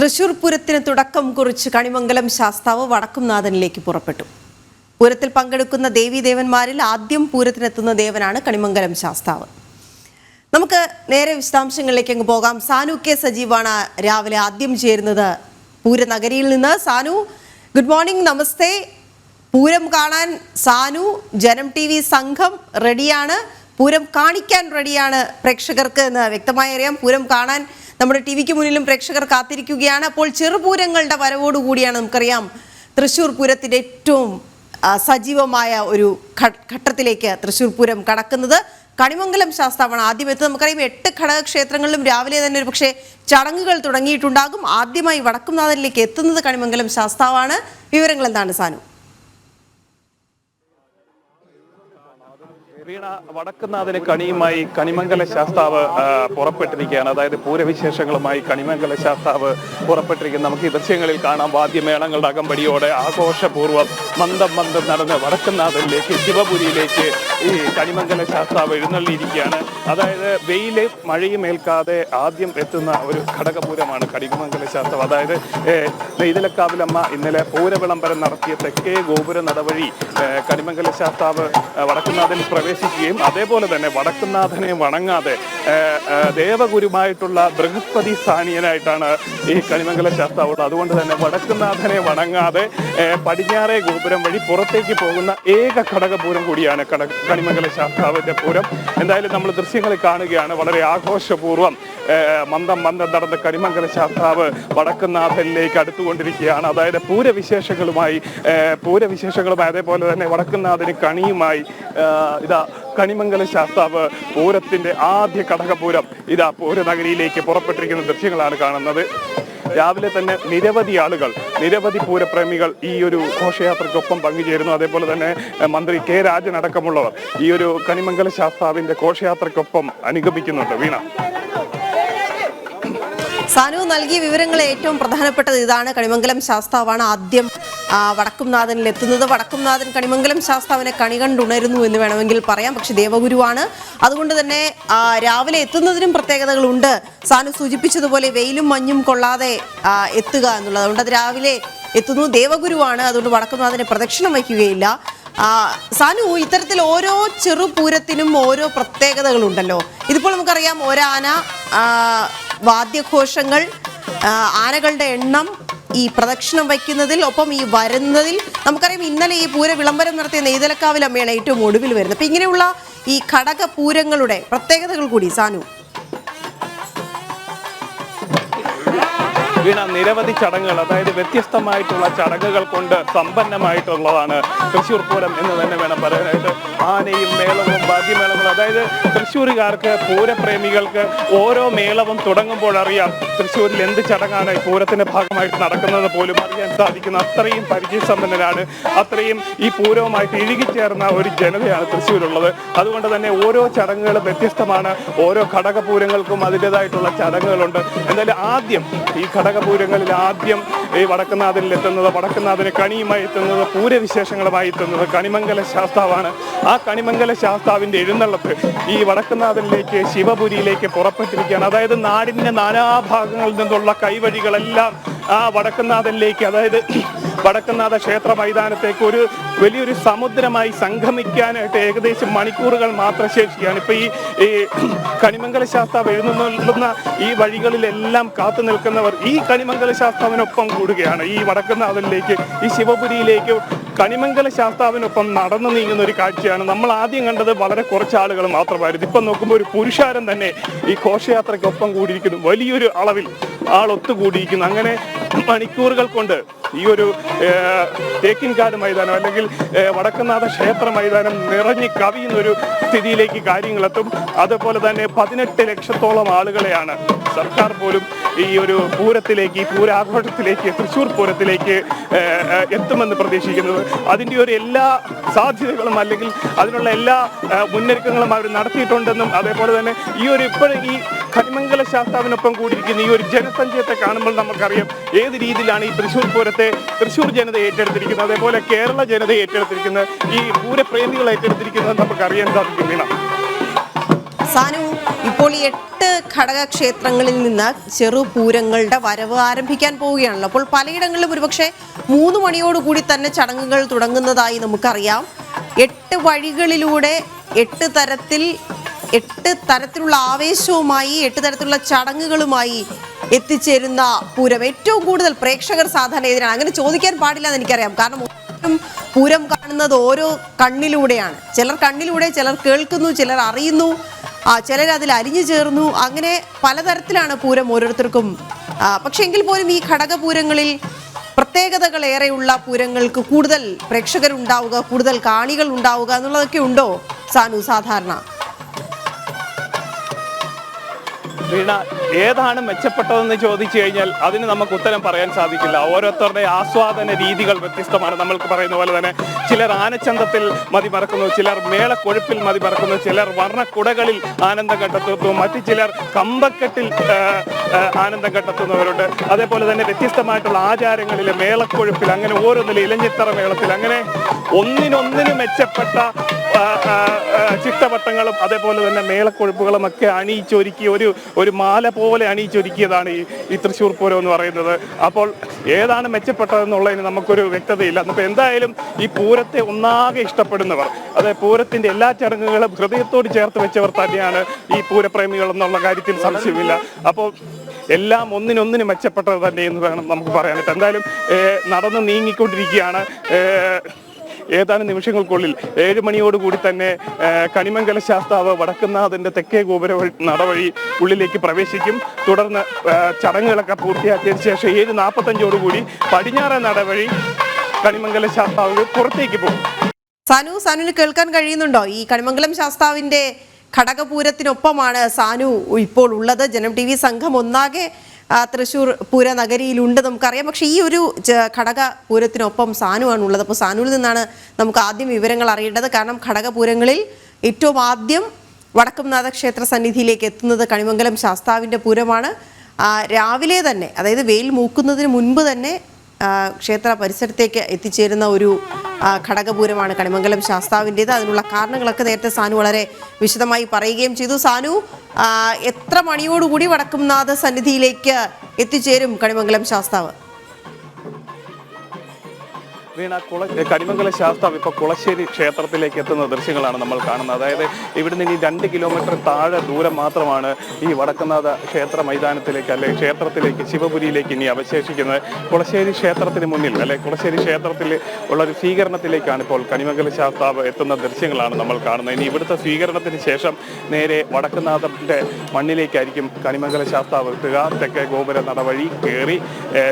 തൃശൂർ പൂരത്തിന് തുടക്കം കുറിച്ച് കണിമംഗലം ശാസ്താവ് വടക്കുംനാഥനിലേക്ക് പുറപ്പെട്ടു. പൂരത്തിൽ പങ്കെടുക്കുന്ന ദേവീദേവന്മാരിൽ ആദ്യം പൂരത്തിനെത്തുന്ന ദേവനാണ് കണിമംഗലം ശാസ്താവ്. നമുക്ക് നേരെ വിശദാംശങ്ങളിലേക്ക് അങ്ങ് പോകാം. സാനു കെ സജീവാണ് രാവിലെ ആദ്യം ചേരുന്നത് പൂരനഗരിയിൽ നിന്ന്. സാനു ഗുഡ് മോർണിംഗ് നമസ്തേ. പൂരം കാണാൻ സാനു ജനം ടി വി സംഘം റെഡിയാണ്. പൂരം കാണിക്കാൻ റെഡിയാണ് പ്രേക്ഷകർക്ക് എന്ന് വ്യക്തമായി അറിയാം. പൂരം കാണാൻ നമ്മുടെ ടി വിക്ക് മുന്നിലും പ്രേക്ഷകർ കാത്തിരിക്കുകയാണ്. അപ്പോൾ ചെറുപൂരങ്ങളുടെ വരവോടുകൂടിയാണ് നമുക്കറിയാം തൃശ്ശൂർ പൂരത്തിന്റെ ഏറ്റവും സജീവമായ ഒരു ഘട്ടത്തിലേക്ക് തൃശ്ശൂർ പൂരം കടക്കുന്നത് കണിമംഗലം ശാസ്താവാണ്. ആദ്യം നമുക്കറിയാം എട്ട് ഘടകക്ഷേത്രങ്ങളിലും രാവിലെ തന്നെ ഒരു പക്ഷേ ചടങ്ങുകൾ തുടങ്ങിയിട്ടുണ്ടാകും. ആദ്യമായി വടക്കുംനാഥനിലേക്ക് എത്തുന്നത് കണിമംഗലം ശാസ്താവാണ്. വിവരങ്ങൾ എന്താണ് സാനു? വീണ വടക്കുന്നാഥിനെ കണിയുമായി കണിമംഗല ശാസ്താവ് പുറപ്പെട്ടിരിക്കുകയാണ്. അതായത് പൂരവിശേഷങ്ങളുമായി കണിമംഗല ശാസ്താവ് പുറപ്പെട്ടിരിക്കുന്നു. നമുക്ക് ഈ ദൃശ്യങ്ങളിൽ കാണാം വാദ്യമേളങ്ങളുടെ അകമ്പടിയോടെ ആഘോഷപൂർവം മന്ദം മന്ദം നടന്ന് വടക്കുന്നാഥനിലേക്ക് ശിവപുരിയിലേക്ക് ഈ കണിമംഗല ശാസ്താവ് എഴുന്നള്ളിയിരിക്കുകയാണ്. അതായത് വെയിൽ മഴയും ഏൽക്കാതെ ആദ്യം എത്തുന്ന ഒരു ഘടകപൂരമാണ് കണിമംഗല ശാസ്താവ്. അതായത് നെയ്തലക്കാവിലമ്മ ഇന്നലെ പൂരവിളംബരം നടത്തിയ തെക്കേ ഗോപുര നടവഴി കണിമംഗല ശാസ്താവ് വടക്കുന്നാഥിൽ വടക്കുന്നാഥനിൽ പ്രവേശിക്കുകയും അതേപോലെ തന്നെ വടക്കുന്നാഥനെ വണങ്ങാതെ ദേവഗുരുമായിട്ടുള്ള ബൃഹസ്പതി സ്ഥാനീയനായിട്ടാണ് ഈ കണിമംഗല ശാസ്താവുള്ളത്. അതുകൊണ്ട് തന്നെ വടക്കുന്നാഥനെ വണങ്ങാതെ പടിഞ്ഞാറേ ഗോപുരം വഴി പുറത്തേക്ക് പോകുന്ന ഏക ഘടകപൂരം കൂടിയാണ് കട കണിമംഗല ശാസ്താവിന്റെ പൂരം. എന്തായാലും നമ്മൾ ദൃശ്യങ്ങളിൽ കാണുകയാണ്. വളരെ ആഘോഷപൂർവം മന്ദം മന്ദം നടന്ന കണിമംഗല ശാസ്താവ് വടക്കുന്നാഥനിലേക്ക് അടുത്തുകൊണ്ടിരിക്കുകയാണ്. അതായത് പൂരവിശേഷങ്ങളുമായി പൂരവിശേഷങ്ങളുമായി അതേപോലെ തന്നെ വടക്കുന്നാഥന് കണിയുമായി ഇതാ കണിമംഗല ശാസ്താവ് പൂരത്തിന്റെ ആദ്യ കടകപൂരം ഇതാ പൂരനഗരിയിലേക്ക് പുറപ്പെട്ടിരിക്കുന്ന ദൃശ്യങ്ങളാണ് കാണുന്നത്. രാവിലെ തന്നെ നിരവധി ആളുകൾ നിരവധി പൂരപ്രേമികൾ ഈ ഒരു ഘോഷയാത്രയ്ക്കൊപ്പം പങ്കുചേരുന്നു. അതേപോലെ തന്നെ മന്ത്രി കെ. രാജൻ അടക്കമുള്ളവർ ഈ ഒരു കണിമംഗല ശാസ്താവിന്റെ ഘോഷയാത്രയ്ക്കൊപ്പം അനുഗമിക്കുന്നുണ്ട്. വീണ. സാനു നൽകിയ വിവരങ്ങൾ ഏറ്റവും പ്രധാനപ്പെട്ടത് ഇതാണ്. കണിമംഗലം ശാസ്താവാണ് ആദ്യം വടക്കുംനാഥനിൽ എത്തുന്നത്. വടക്കുംനാഥൻ കണിമംഗലം ശാസ്താവിനെ കണി കണ്ടുണരുന്നു എന്ന് വേണമെങ്കിൽ പറയാം. പക്ഷെ ദേവഗുരുവാണ്. അതുകൊണ്ട് തന്നെ രാവിലെ എത്തുന്നതിനും പ്രത്യേകതകളുണ്ട്. സാനു സൂചിപ്പിച്ചതുപോലെ വെയിലും മഞ്ഞും കൊള്ളാതെ എത്തുക എന്നുള്ളത്. അതുകൊണ്ട് അത് രാവിലെ എത്തുന്നു. ദേവഗുരുവാണ്. അതുകൊണ്ട് വടക്കുംനാഥനെ പ്രദക്ഷിണം വയ്ക്കുകയില്ല. സാനു ഇത്തരത്തിൽ ഓരോ ചെറുപൂരത്തിനും ഓരോ പ്രത്യേകതകളുണ്ടല്ലോ. ഇതിപ്പോൾ നമുക്കറിയാം ഒരാന വാദ്യഘോഷങ്ങൾ ആനകളുടെ എണ്ണം ഈ പ്രദക്ഷിണം വയ്ക്കുന്നതിൽ ഒപ്പം ഈ വരുന്നതിൽ നമുക്കറിയാം ഇന്നലെ ഈ പൂര വിളംബരം നടത്തിയ നെയ്തലക്കാവിൽ അമ്മയാണ് ഏറ്റവും ഒടുവിൽ വരുന്നത്. അപ്പം ഇങ്ങനെയുള്ള ഈ ഘടക പൂരങ്ങളുടെ പ്രത്യേകതകൾ കൂടി സാനു. വീണ നിരവധി ചടങ്ങുകൾ അതായത് വ്യത്യസ്തമായിട്ടുള്ള ചടങ്ങുകൾ കൊണ്ട് സമ്പന്നമായിട്ടുള്ളതാണ്. തൃശ്ശൂർ പൂരം എന്ന് തന്നെ വേണം പറയാനായിട്ട്. ആനയും മേളവും വാദ്യമേളങ്ങളും അതായത് തൃശ്ശൂരുകാർക്ക് പൂരപ്രേമികൾക്ക് ഓരോ മേളവും തുടങ്ങുമ്പോൾ അറിയാം തൃശ്ശൂരിൽ എന്ത് ചടങ്ങാണ് പൂരത്തിന്റെ ഭാഗമായിട്ട് നടക്കുന്നത് പോലും അറിയാൻ സാധിക്കുന്ന അത്രയും പരിചയസമ്പന്നരാണ്. അത്രയും ഈ പൂരവുമായിട്ട് ഇഴുകിച്ചേർന്ന ഒരു ജനതയാണ് തൃശ്ശൂരുള്ളത്. അതുകൊണ്ട് തന്നെ ഓരോ ചടങ്ങുകളും വ്യത്യസ്തമാണ്. ഓരോ ഘടകപൂരങ്ങൾക്കും അതിന്റെതായിട്ടുള്ള ചടങ്ങുകളുണ്ട്. എന്തായാലും ആദ്യം ഈ ഘടകപൂരങ്ങളിൽ ആദ്യം ഈ വടക്കുന്നാഥനിൽ എത്തുന്നത് വടക്കുന്നാഥന് കണിയുമായി എത്തുന്നത് പൂരവിശേഷങ്ങളുമായി എത്തുന്നത് കണിമംഗല ശാസ്താവാണ്. ആ കണിമംഗല ശാസ്താവിന്റെ എഴുന്നള്ളത്ത് ഈ വടക്കുന്നാഥനിലേക്ക് ശിവപുരിയിലേക്ക് പുറപ്പെട്ടിരിക്കുകയാണ്. അതായത് നാടിന്റെ നാനാഭാഗങ്ങളിൽ നിന്നുള്ള കൈവഴികളെല്ലാം ആ വടക്കുന്നാഥനിലേക്ക് അതായത് വടക്കുന്നാഥ ക്ഷേത്ര മൈതാനത്തേക്ക് ഒരു വലിയൊരു സമുദ്രമായി സംഗമിക്കാനായിട്ട് ഏകദേശം മണിക്കൂറുകൾ മാത്രം ശേഷിക്കുകയാണ്. ഇപ്പൊ ഈ ഈ കണിമംഗല ശാസ്താവ് എഴുന്നള്ളുന്ന ഈ വഴികളിലെല്ലാം കാത്തു നിൽക്കുന്നവർ ഈ കണിമംഗല ശാസ്താവിനൊപ്പം കൂടുകയാണ്. ഈ വടക്കുന്നാഥനിലേക്ക് ഈ ശിവപുരിയിലേക്ക് കണിമംഗല ശാസ്താവിനൊപ്പം നടന്നു നീങ്ങുന്ന ഒരു കാഴ്ചയാണ്. നമ്മൾ ആദ്യം കണ്ടത് വളരെ കുറച്ച് ആളുകൾ മാത്രമായിരുന്നു. ഇപ്പം നോക്കുമ്പോൾ ഒരു പുരുഷാരം തന്നെ ഈ ഘോഷയാത്രയ്ക്കൊപ്പം കൂടിയിരിക്കുന്നു. വലിയൊരു അളവിൽ ആൾ ഒത്തുകൂടിയിരിക്കുന്നു. അങ്ങനെ മണിക്കൂറുകൾ കൊണ്ട് ഈ ഒരു തേക്കിൻകാട് മൈതാനം അല്ലെങ്കിൽ വടക്കുന്നാഥ ക്ഷേത്ര മൈതാനം നിറഞ്ഞു കവിയുന്ന ഒരു സ്ഥിതിയിലേക്ക് കാര്യങ്ങളെത്തും. അതുപോലെ തന്നെ പതിനെട്ട് ലക്ഷത്തോളം ആളുകളെയാണ് സർക്കാർ പോലും ഈ ഒരു പൂരത്തിലേക്ക് ഈ പൂരാഘോഷത്തിലേക്ക് തൃശ്ശൂർ പൂരത്തിലേക്ക് എത്തുമെന്ന് പ്രതീക്ഷിക്കുന്നത്. അതിന്റെ ഒരു എല്ലാ സാധ്യതകളും അല്ലെങ്കിൽ അതിനുള്ള എല്ലാ മുന്നൊരുക്കങ്ങളും അവർ നടത്തിയിട്ടുണ്ടെന്നും അതേപോലെ തന്നെ ഈ ഒരു ഇപ്പോഴും ഈ കരിമംഗല ശാസ്താവിനൊപ്പം കൂടിയിരിക്കുന്ന ഈ ഒരു ജനസഞ്ചയത്തെ കാണുമ്പോൾ നമുക്കറിയാം ഏത് രീതിയിലാണ് ഈ തൃശ്ശൂർ പൂരത്തെ തൃശ്ശൂർ ജനത ഏറ്റെടുത്തിരിക്കുന്നത് അതേപോലെ കേരള ജനത ഏറ്റെടുത്തിരിക്കുന്നത് ഈ പൂരപ്രേമികൾ ഏറ്റെടുത്തിരിക്കുന്നത് നമുക്ക് അറിയാൻ സാധിക്കുന്നില്ല സാനു ഇപ്പോൾ ഈ എട്ട് ഘടകക്ഷേത്രങ്ങളിൽ നിന്ന് ചെറു പൂരങ്ങളുടെ വരവ് ആരംഭിക്കാൻ പോവുകയാണല്ലോ. അപ്പോൾ പലയിടങ്ങളിലും ഒരുപക്ഷെ മൂന്ന് മണിയോടുകൂടി തന്നെ ചടങ്ങുകൾ തുടങ്ങുന്നതായി നമുക്കറിയാം. എട്ട് വഴികളിലൂടെ എട്ട് തരത്തിൽ എട്ട് തരത്തിലുള്ള ആവേശവുമായി എട്ട് തരത്തിലുള്ള ചടങ്ങുകളുമായി എത്തിച്ചേരുന്ന പൂരം. ഏറ്റവും കൂടുതൽ പ്രേക്ഷകർ സാധാരണ എതിരാണ് അങ്ങനെ ചോദിക്കാൻ പാടില്ല എന്ന് എനിക്കറിയാം. കാരണം പൂരം കാണുന്നത് ഓരോ കണ്ണിലൂടെയാണ്. ചിലർ കണ്ണിലൂടെ ചിലർ കേൾക്കുന്നു ചിലർ അറിയുന്നു. ചിലർ അതിൽ അലിഞ്ഞു ചേർന്നു. അങ്ങനെ പലതരത്തിലാണ് പൂരം ഓരോരുത്തർക്കും പക്ഷെ എങ്കിൽ പോലും ഈ ഘടകപൂരങ്ങളിൽ പ്രത്യേകതകൾ ഏറെയുള്ള പൂരങ്ങൾക്ക് കൂടുതൽ പ്രേക്ഷകരുണ്ടാവുക കൂടുതൽ കാണികൾ ഉണ്ടാവുക എന്നുള്ളതൊക്കെ ഉണ്ടോ സാനു സാധാരണ? വീണ ഏതാണ് മെച്ചപ്പെട്ടതെന്ന് ചോദിച്ചു കഴിഞ്ഞാൽ അതിന് നമുക്ക് ഉത്തരം പറയാൻ സാധിക്കില്ല. ഓരോരുത്തരുടെ ആസ്വാദന രീതികൾ വ്യത്യസ്തമാണ് നമ്മൾക്ക് പറയുന്ന പോലെ തന്നെ. ചിലർ ആനച്ചന്തത്തിൽ മതി മറക്കുന്നു ചിലർ മേളക്കൊഴുപ്പിൽ മതി മറക്കുന്നു ചിലർ വർണക്കുടകളിൽ ആനന്ദം കണ്ടെത്തുന്നു മറ്റു ചിലർ കമ്പക്കെട്ടിൽ ആനന്ദം കണ്ടെത്തുന്നവരുണ്ട്. അതേപോലെ തന്നെ വ്യത്യസ്തമായിട്ടുള്ള ആചാരങ്ങളിൽ മേളക്കൊഴുപ്പിൽ അങ്ങനെ ഓരോന്നിലും ഇലഞ്ഞിത്തറ മേളത്തിൽ അങ്ങനെ ഒന്നിനൊന്നിന് മെച്ചപ്പെട്ട ചിട്ടവട്ടങ്ങളും അതേപോലെ തന്നെ മേളക്കൊഴുപ്പുകളും ഒക്കെ അണിയിച്ചൊരുക്കി ഒരു ഒരു മാല പോലെ അണിയിച്ചൊരുക്കിയതാണ് ഈ ഈ തൃശ്ശൂർ പൂരം എന്ന് പറയുന്നത്. അപ്പോൾ ഏതാണ് മെച്ചപ്പെട്ടതെന്നുള്ളതിന് നമുക്കൊരു വ്യക്തതയില്ല. അപ്പോൾ എന്തായാലും ഈ പൂരത്തെ ഒന്നാകെ ഇഷ്ടപ്പെടുന്നവർ അതെ പൂരത്തിന്റെ എല്ലാ ചടങ്ങുകളും ഹൃദയത്തോട് ചേർത്ത് വെച്ചവർ തന്നെയാണ് ഈ പൂരപ്രേമികൾ എന്നുള്ള കാര്യത്തിൽ സംശയമില്ല അപ്പോൾ എല്ലാം ഒന്നിനൊന്നിന് മെച്ചപ്പെട്ടത് തന്നെ എന്ന് വേണം നമുക്ക് പറയാനായിട്ട്. എന്തായാലും നടന്ന് നീങ്ങിക്കൊണ്ടിരിക്കുകയാണ്. ഏതാനും നിമിഷങ്ങൾക്കുള്ളിൽ ഏഴ് മണിയോടുകൂടി തന്നെ കണിമംഗല ശാസ്താവ് വടക്കുന്നാഥന്റെ തെക്കേ ഗോപുര വഴി നടവഴി ഉള്ളിലേക്ക് പ്രവേശിക്കും. തുടർന്ന് ചടങ്ങുകളൊക്കെ പൂർത്തിയാക്കിയതിനു ശേഷം ഏഴ് നാൽപ്പത്തഞ്ചോടുകൂടി പടിഞ്ഞാറ നടവഴി കണിമംഗല ശാസ്താവ് പുറത്തേക്ക് പോകും. സാനു സാനുവിന് കേൾക്കാൻ കഴിയുന്നുണ്ടോ? ഈ കണിമംഗലം ശാസ്താവിന്റെ ഘടകപൂരത്തിനൊപ്പമാണ് സാനു ഇപ്പോൾ ഉള്ളത്. ജനം ടി വി സംഘം ഒന്നാകെ തൃശ്ശൂർ പൂര നഗരിയിലുണ്ട് നമുക്കറിയാം. പക്ഷെ ഈ ഒരു ഘടക പൂരത്തിനൊപ്പം സാനുവാണ് ഉള്ളത് അപ്പോൾ സാനുവിൽ നിന്നാണ് നമുക്ക് ആദ്യം വിവരങ്ങൾ അറിയേണ്ടത്. കാരണം ഘടകപൂരങ്ങളിൽ ഏറ്റവും ആദ്യം വടക്കുംനാഥ ക്ഷേത്ര സന്നിധിയിലേക്ക് എത്തുന്നത് കണിമംഗലം ശാസ്താവിന്റെ പൂരമാണ്. രാവിലെ തന്നെ അതായത് വെയിൽ മൂക്കുന്നതിന് മുൻപ് തന്നെ ക്ഷേത്ര പരിസരത്തേക്ക് എത്തിച്ചേരുന്ന ഒരു ഘടകപൂരമാണ് കണിമംഗലം ശാസ്താവിന്റേത്. അതിനുള്ള കാരണങ്ങളൊക്കെ നേരത്തെ സാനു വളരെ വിശദമായി പറയുകയും ചെയ്തു. സാനു എത്ര മണിയോടുകൂടി വടക്കുംനാഥ സന്നിധിയിലേക്ക് എത്തിച്ചേരും കണിമംഗലം ശാസ്താവ്? വീണ കുള കരിമംഗല ശാസ്താവ് ഇപ്പൊ കുളശ്ശേരി ക്ഷേത്രത്തിലേക്ക് എത്തുന്ന ദൃശ്യങ്ങളാണ് നമ്മൾ കാണുന്നത്. അതായത് ഇവിടെ നിന്ന് ഇനി രണ്ട് കിലോമീറ്റർ താഴെ ദൂരം മാത്രമാണ് ഈ വടക്കനാഥ ക്ഷേത്ര മൈതാനത്തിലേക്ക് അല്ലെ ക്ഷേത്രത്തിലേക്ക് ശിവപുരിയിലേക്ക് ഇനി അവശേഷിക്കുന്നത്. കുളശ്ശേരി ക്ഷേത്രത്തിന് മുന്നിൽ അല്ലെ കുളശ്ശേരി ക്ഷേത്രത്തിൽ ഉള്ള ഒരു സ്വീകരണത്തിലേക്കാണ് ഇപ്പോൾ കണിമംഗല ശാസ്താവ് എത്തുന്ന ദൃശ്യങ്ങളാണ് നമ്മൾ കാണുന്നത്. ഇനി ഇവിടുത്തെ സ്വീകരണത്തിന് ശേഷം നേരെ വടക്കുനാഥന്റെ മണ്ണിലേക്കായിരിക്കും കണിമംഗല ശാസ്താവ് എത്തുക. തെക്കേ ഗോപുര നടവഴി കയറി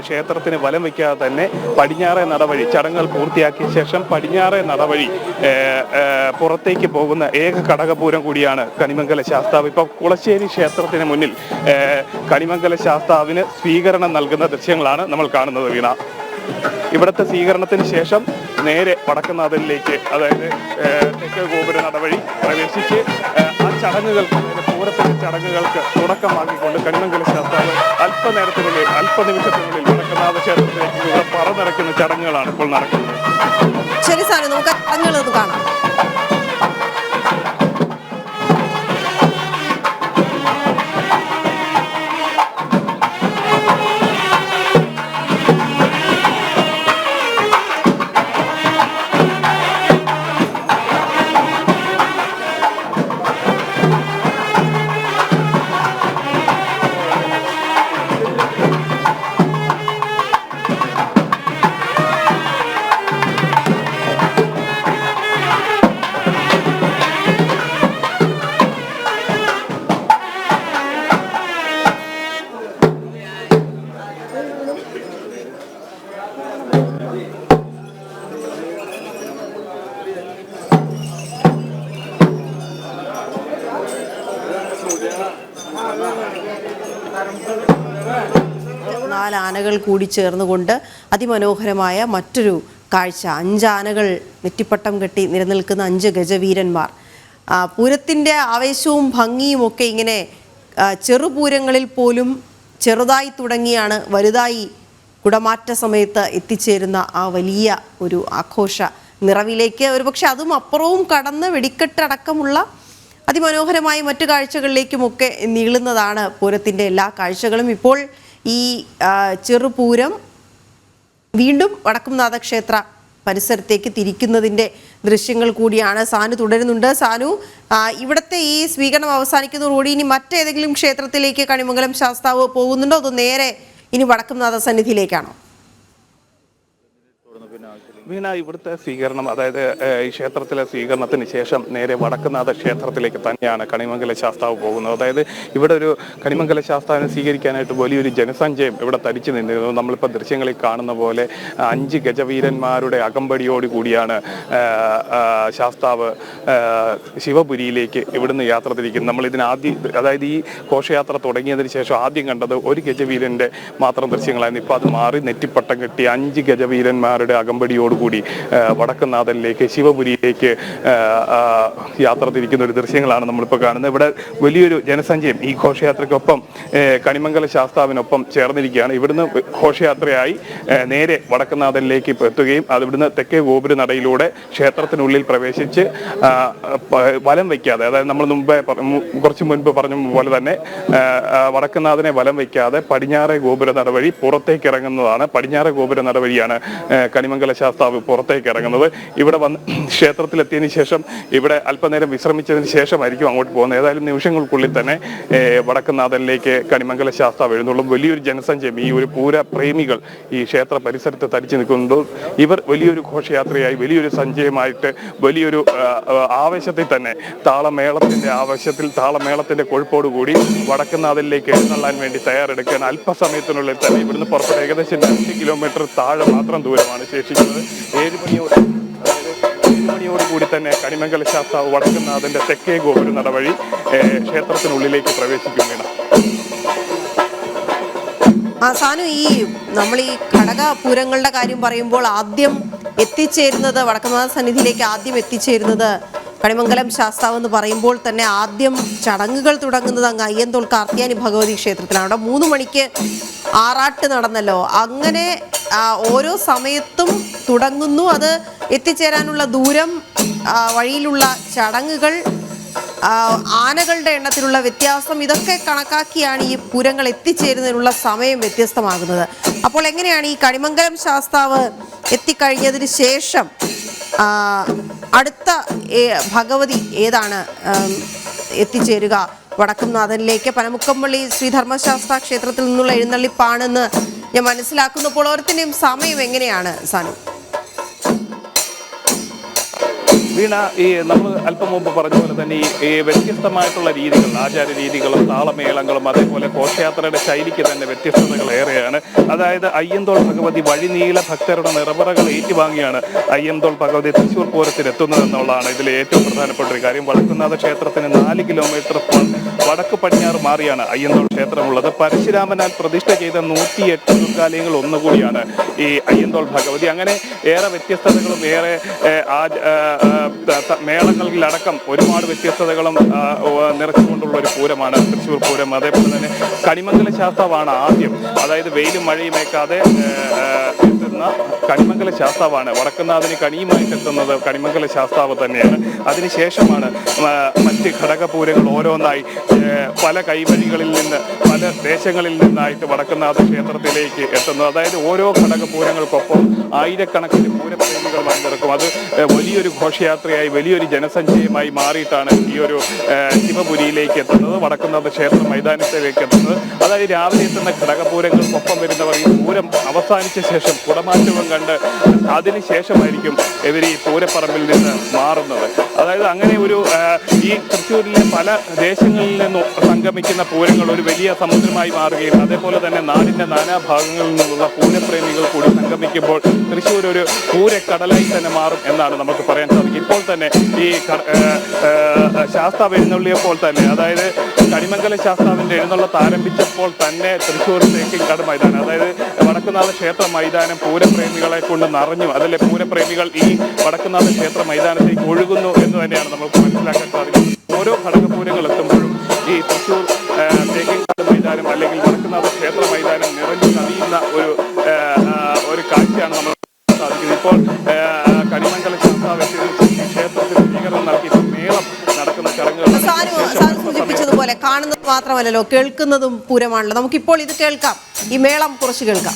ക്ഷേത്രത്തിന് വലം വയ്ക്കാതെ തന്നെ പടിഞ്ഞാറേ നടവഴി ചടങ്ങുകൾ പൂർത്തിയാക്കിയ ശേഷം പടിഞ്ഞാറേ നടവഴി പുറത്തേക്ക് പോകുന്ന ഏക കടകപൂരം കൂടിയാണ് കണിമംഗല ശാസ്താവ്. ഇപ്പോൾ കുളശ്ശേരി ക്ഷേത്രത്തിന് മുന്നിൽ കണിമംഗല ശാസ്താവിന് സ്വീകരണം നൽകുന്ന ദൃശ്യങ്ങളാണ് നമ്മൾ കാണുന്നത് വീണ. ഇവിടുത്തെ സ്വീകരണത്തിന് ശേഷം നേരെ വടക്കുന്നാഥനിലേക്ക് അതായത് തെക്കേ ഗോപുര നടവഴി പ്രവേശിച്ച് ആ ചടങ്ങുകൾക്ക് പൂരത്തിന്റെ ചടങ്ങുകൾക്ക് തുടക്കമാക്കിക്കൊണ്ട് കണിമംഗല ശാസ്താവ് അല്പനേരത്തിനുള്ളിൽ അല്പനിമിഷത്തിനുള്ളിൽ വടക്കുന്നാഥ ക്ഷേത്രത്തിലേക്ക് പറ നടക്കുന്ന ചടങ്ങുകളാണ് ഇപ്പോൾ നടക്കുന്നത്. ശരി സാറേ നമുക്ക് കാണാം. കൂടി ചേർന്നുകൊണ്ട് അതിമനോഹരമായ മറ്റൊരു കാഴ്ച. അഞ്ചാനകൾ നെറ്റിപ്പട്ടം കെട്ടി നിലനിൽക്കുന്ന അഞ്ച് ഗജവീരന്മാർ. പൂരത്തിന്റെ ആവേശവും ഭംഗിയും ഒക്കെ ഇങ്ങനെ ചെറുപൂരങ്ങളിൽ പോലും ചെറുതായി തുടങ്ങിയാണ് വലുതായി കുടമാറ്റ സമയത്ത് എത്തിച്ചേരുന്ന ആ വലിയ ഒരു ആഘോഷ നിറവിലേക്ക്. ഒരുപക്ഷെ അതും അപ്പുറവും കടന്ന് വെടിക്കെട്ടടക്കമുള്ള അതിമനോഹരമായ മറ്റു കാഴ്ചകളിലേക്കുമൊക്കെ നീളുന്നതാണ് പൂരത്തിന്റെ എല്ലാ കാഴ്ചകളും. ഇപ്പോൾ ഈ ചെറുപൂരം വീണ്ടും വടക്കുംനാഥ ക്ഷേത്ര പരിസരത്തേക്ക് തിരിക്കുന്നതിന്റെ ദൃശ്യങ്ങൾ കൂടിയാണ് സാനു തുടരുന്നുണ്ട്. സാനു ഇവിടുത്തെ ഈ സ്വീകരണം അവസാനിക്കുന്നതോടുകൂടി ഇനി മറ്റേതെങ്കിലും ക്ഷേത്രത്തിലേക്ക് കണിമംഗലം ശാസ്താവ് പോകുന്നുണ്ടോ? അതോ നേരെ ഇനി വടക്കുംനാഥ സന്നിധിയിലേക്കാണോ? വീണ ഇവിടുത്തെ സ്വീകരണം അതായത് ഈ ക്ഷേത്രത്തിലെ സ്വീകരണത്തിന് ശേഷം നേരെ വടക്കുന്നാഥ ക്ഷേത്രത്തിലേക്ക് തന്നെയാണ് കണിമംഗല ശാസ്താവ് പോകുന്നത്. അതായത് ഇവിടെ ഒരു കണിമംഗല ശാസ്താവിനെ സ്വീകരിക്കാനായിട്ട് വലിയൊരു ജനസഞ്ചയം ഇവിടെ തരിച്ചു നിന്നിരുന്നു. നമ്മളിപ്പോൾ ദൃശ്യങ്ങളിൽ കാണുന്ന പോലെ അഞ്ച് ഗജവീരന്മാരുടെ അകമ്പടിയോട് കൂടിയാണ് ശാസ്താവ് ശിവപുരിയിലേക്ക് ഇവിടുന്ന് യാത്ര തിരിക്കുന്നത്. നമ്മൾ ഇതിനാദ്യം അതായത് ഈ ഘോഷയാത്ര തുടങ്ങിയതിന് ശേഷം ആദ്യം കണ്ടത് ഒരു ഗജവീരന്റെ മാത്രം ദൃശ്യങ്ങളായിരുന്നു. ഇപ്പോൾ അത് മാറി നെറ്റിപ്പട്ടം കെട്ടി അഞ്ച് ഗജവീരന്മാരുടെ അകമ്പടിയോടുകൂടി ആ, വടക്കുന്നാഥനിലേക്ക് ശിവപുരിയിലേക്ക് യാത്ര തിരിക്കുന്ന ഒരു ദൃശ്യങ്ങളാണ് നമ്മളിപ്പോൾ കാണുന്നത്. ഇവിടെ വലിയൊരു ജനസഞ്ചയം ഈ ഘോഷയാത്രയ്ക്കൊപ്പം കണിമംഗല ശാസ്താവിനൊപ്പം ചേർന്നിരിക്കുകയാണ്. ഇവിടുന്ന് ഘോഷയാത്രയായി നേരെ വടക്കുന്നാഥനിലേക്ക് ഇപ്പോൾ എത്തുകയും അത് ഇവിടുന്ന് തെക്കേ ഗോപുര നടയിലൂടെ ക്ഷേത്രത്തിനുള്ളിൽ പ്രവേശിച്ച് വലം വയ്ക്കാതെ അതായത് നമ്മൾ മുമ്പേ കുറച്ച് മുൻപ് പറഞ്ഞ പോലെ തന്നെ വടക്കുന്നാഥനെ വലം വയ്ക്കാതെ പടിഞ്ഞാറെ ഗോപുര നടവഴി പുറത്തേക്ക് ഇറങ്ങുന്നതാണ് പടിഞ്ഞാറെ ഗോപുര നടവഴിയാണ് കണിമംഗല ശാസ്താവ് പുറത്തേക്ക് ഇറങ്ങുന്നത്. ഇവിടെ വന്ന് ക്ഷേത്രത്തിലെത്തിയതിന് ശേഷം ഇവിടെ അല്പനേരം വിശ്രമിച്ചതിന് ശേഷമായിരിക്കും അങ്ങോട്ട് പോകുന്നത്. ഏതായാലും നിമിഷങ്ങൾക്കുള്ളിൽ തന്നെ വടക്കുന്നാഥനിലേക്ക് കണിമംഗല ശാസ്താവ് എഴുന്നള്ളും. വലിയൊരു ജനസഞ്ചയം ഈ ഒരു പൂര പ്രേമികൾ ഈ ക്ഷേത്ര പരിസരത്ത് തരിച്ചു നിൽക്കുന്നുണ്ട്. ഇവർ വലിയൊരു ഘോഷയാത്രയായി വലിയൊരു സഞ്ചയമായിട്ട് വലിയൊരു ആവേശത്തിൽ തന്നെ താളമേളത്തിന്റെ ആവേശത്തിൽ താളമേളത്തിന്റെ കൊഴുപ്പോടുകൂടി വടക്കുന്നാഥനിലേക്ക് എഴുന്നള്ളാൻ വേണ്ടി തയ്യാറെടുക്കാൻ അല്പസമയത്തിനുള്ളിൽ തന്നെ ഇവിടുന്ന് പുറപ്പെട്ട് ഏകദേശം രണ്ട് കിലോമീറ്റർ താഴെ മാത്രം ദൂരമാണ് ശേഷിക്കുന്നത്. ഏഴ് മണിയോട് കൂടി തന്നെ കണിമംഗല ശാസ്താവ് വടക്കുന്നാഥന്റെ തെക്കേ ഗോപുര നടവഴി ക്ഷേത്രത്തിനുള്ളിലേക്ക് പ്രവേശിക്കും വീണ ആ സാനു ഈ നമ്മൾ ഈ ഘടകപൂരങ്ങളുടെ കാര്യം പറയുമ്പോൾ ആദ്യം എത്തിച്ചേരുന്നത് വടക്കനാഥ സന്നിധിയിലേക്ക് ആദ്യം എത്തിച്ചേരുന്നത് കണിമംഗലം ശാസ്താവ് എന്ന് പറയുമ്പോൾ തന്നെ ആദ്യം ചടങ്ങുകൾ തുടങ്ങുന്നത് അങ്ങ് അയ്യന്തോൾ കാർത്തിയാനി ഭഗവതി ക്ഷേത്രത്തിലാണ്. അവിടെ മൂന്ന് മണിക്ക് ആറാട്ട് നടന്നല്ലോ. അങ്ങനെ ഓരോ സമയത്തും തുടങ്ങുന്നു. അത് എത്തിച്ചേരാനുള്ള ദൂരം വഴിയിലുള്ള ചടങ്ങുകൾ ആനകളുടെ എണ്ണത്തിലുള്ള വ്യത്യാസം ഇതൊക്കെ കണക്കാക്കിയാണ് ഈ പുരങ്ങൾ എത്തിച്ചേരുന്നതിനുള്ള സമയം വ്യത്യസ്തമാകുന്നത്. അപ്പോൾ എങ്ങനെയാണ് ഈ കണിമംഗലം ശാസ്താവ് എത്തിക്കഴിഞ്ഞതിന് ശേഷം അടുത്ത ഭഗവതി ഏതാണ് എത്തിച്ചേരുക? വടക്കുംനാഥനിലേക്ക് പനമുക്കമ്പള്ളി ശ്രീധർമ്മശാസ്ത്ര ക്ഷേത്രത്തിൽ നിന്നുള്ള എഴുന്നള്ളിപ്പാണെന്ന് ഞാൻ മനസ്സിലാക്കുന്നപ്പോൾ ഓരോരുത്തരുടെയും സമയം എങ്ങനെയാണ് സാനു? വീണ ഈ നമ്മൾ അല്പം മുമ്പ് പറഞ്ഞ പോലെ തന്നെ ഈ വ്യത്യസ്തമായിട്ടുള്ള രീതികൾ ആചാര രീതികളും താളമേളങ്ങളും അതേപോലെ ഘോഷയാത്രയുടെ ശൈലിക്ക് തന്നെ വ്യത്യസ്തതകൾ ഏറെയാണ്. അതായത് അയ്യന്തോൾ ഭഗവതി വഴിനീള ഭക്തരുടെ നിറവറകൾ ഏറ്റുവാങ്ങിയാണ് അയ്യന്തോൾ ഭഗവതി തൃശ്ശൂർ പൂരത്തിൽ എത്തുന്നത് എന്നുള്ളതാണ് ഇതിലെ ഏറ്റവും പ്രധാനപ്പെട്ട ഒരു കാര്യം. വടക്കുന്നാഥ ക്ഷേത്രത്തിന് നാല് കിലോമീറ്റർ വടക്ക് പടിഞ്ഞാറ് മാറിയാണ് അയ്യന്തോൾ ക്ഷേത്രമുള്ളത്. പരശുരാമനാൽ പ്രതിഷ്ഠ ചെയ്ത നൂറ്റിയെട്ട് ദുർഗാലയങ്ങൾ ഒന്നുകൂടിയാണ് ഈ അയ്യന്തോൾ ഭഗവതി. അങ്ങനെ ഏറെ വ്യത്യസ്തതകളും ഏറെ ത- മേളങ്ങളിലടക്കം ഒരുപാട് വ്യത്യസ്തതകളും നിറച്ചുകൊണ്ടുള്ള ഒരു പൂരമാണ് തൃശ്ശൂർ പൂരം. അതേപോലെ തന്നെ കണിമംഗല ശാസ്താവാണ് ആദ്യം. അതായത് വെയിലും മഴയും ഏക്കാതെ എത്തുന്ന കണിമംഗല ശാസ്താവാണ്. വടക്കുന്നാഥന് കണിയുമായിട്ട് എത്തുന്നത് കണിമംഗല ശാസ്താവ് തന്നെയാണ്. അതിനുശേഷമാണ് മറ്റ് ഘടകപൂരങ്ങൾ ഓരോന്നായി പല കൈവഴികളിൽ നിന്ന് പല ദേശങ്ങളിൽ നിന്നായിട്ട് വടക്കുന്നാഥ ക്ഷേത്രത്തിലേക്ക് എത്തുന്നത്. അതായത് ഓരോ ഘടകപൂരങ്ങൾക്കൊപ്പം ആയിരക്കണക്കിന് പൂരപ്രേമികൾ വന്നിറക്കും. അത് വലിയൊരു ഘോഷയാത്രയായി വലിയൊരു ജനസഞ്ചയമായി മാറിയിട്ടാണ് ഈ ഒരു ശിവപുരിയിലേക്ക് എത്തുന്നത് വടക്കുന്നാഥ ക്ഷേത്ര മൈതാനത്തിലേക്ക് എത്തുന്നത്. അതായത് രാവിലെ എത്തുന്ന ഘടകപൂരങ്ങൾക്കൊപ്പം വരുന്നവർ ഈ പൂരം അവസാനിച്ച ശേഷം കുടമാറ്റവും കണ്ട് അതിനുശേഷമായിരിക്കും ഇവർ ഈ പൂരപ്പറമ്പിൽ നിന്ന് മാറുന്നത്. അതായത് അങ്ങനെ ഒരു ഈ തൃശ്ശൂരിലെ പല ദേശങ്ങളിൽ നിന്നും സംഗമിക്കുന്ന പൂരങ്ങൾ ഒരു വലിയ സമുദ്രമായി മാറുകയും അതേപോലെ തന്നെ നാടിന്റെ നാനാഭാഗങ്ങളിൽ നിന്നുള്ള പൂരപ്രേമികൾ കൂടി സംഗമിക്കുമ്പോൾ തൃശ്ശൂർ ഒരു പൂരക്കടലായി തന്നെ മാറും എന്നാണ് നമുക്ക് പറയാൻ സാധിക്കും. ഇപ്പോൾ തന്നെ ഈ ശാസ്ത്ര പോലെ തന്നെ അതായത് കണിമംഗല ശാസ്താവിന്റെ എഴുന്നള്ളത്ത് ആരംഭിച്ചപ്പോൾ തന്നെ തൃശ്ശൂർ കട മൈതാനം അതായത് വടക്കുന്നാഥ ക്ഷേത്ര മൈതാനം പൂരപ്രേമികളെ കൊണ്ട് നിറഞ്ഞു. അതല്ലേ? പൂരപ്രേമികൾ ഈ വടക്കുന്നാഥ ക്ഷേത്ര മൈതാനത്തേക്ക് ഒഴുകുന്നു എന്ന് തന്നെയാണ് നമുക്ക് മനസ്സിലാക്കാൻ സാധിക്കുന്നത്. ഓരോ ഘടകപൂരങ്ങൾ എത്തുമ്പോഴും ഈ തൃശ്ശൂർ തേക്കിൻകാട് മൈതാനം അല്ലെങ്കിൽ വടക്കുന്നാഥ ക്ഷേത്ര മൈതാനം നിറഞ്ഞു കവിയുന്ന ഒരു ഒരു കാഴ്ചയാണ് നമ്മൾ സാധിക്കുന്നത്. ഇപ്പോൾ പോലെ കാണുന്നത് മാത്രമല്ലല്ലോ കേൾക്കുന്നതും പൂരമാണല്ലോ. നമുക്കിപ്പോൾ ഇത് കേൾക്കാം. ഈ മേളം കുറച്ച് കേൾക്കാം.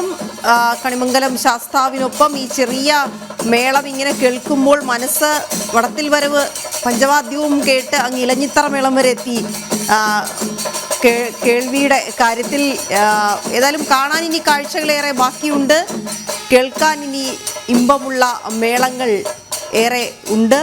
തുടരണം കണിമംഗലം ശാസ്താവിനൊപ്പം ഈ ചെറിയ മേളം ഇങ്ങനെ കേൾക്കുമ്പോൾ മനസ്സ് വടത്തിൽ വരവ് പഞ്ചവാദ്യവും കേട്ട് അങ്ങ് ഇലഞ്ഞിത്തറ മേളം വരെ എത്തി. കേൾവിയുടെ കാര്യത്തിൽ ഏതായാലും കാണാൻ ഇനി കാഴ്ചകളേറെ ബാക്കിയുണ്ട്. കേൾക്കാൻ ഇനി ഇമ്പമുള്ള മേളങ്ങൾ ഏറെ ഉണ്ട്.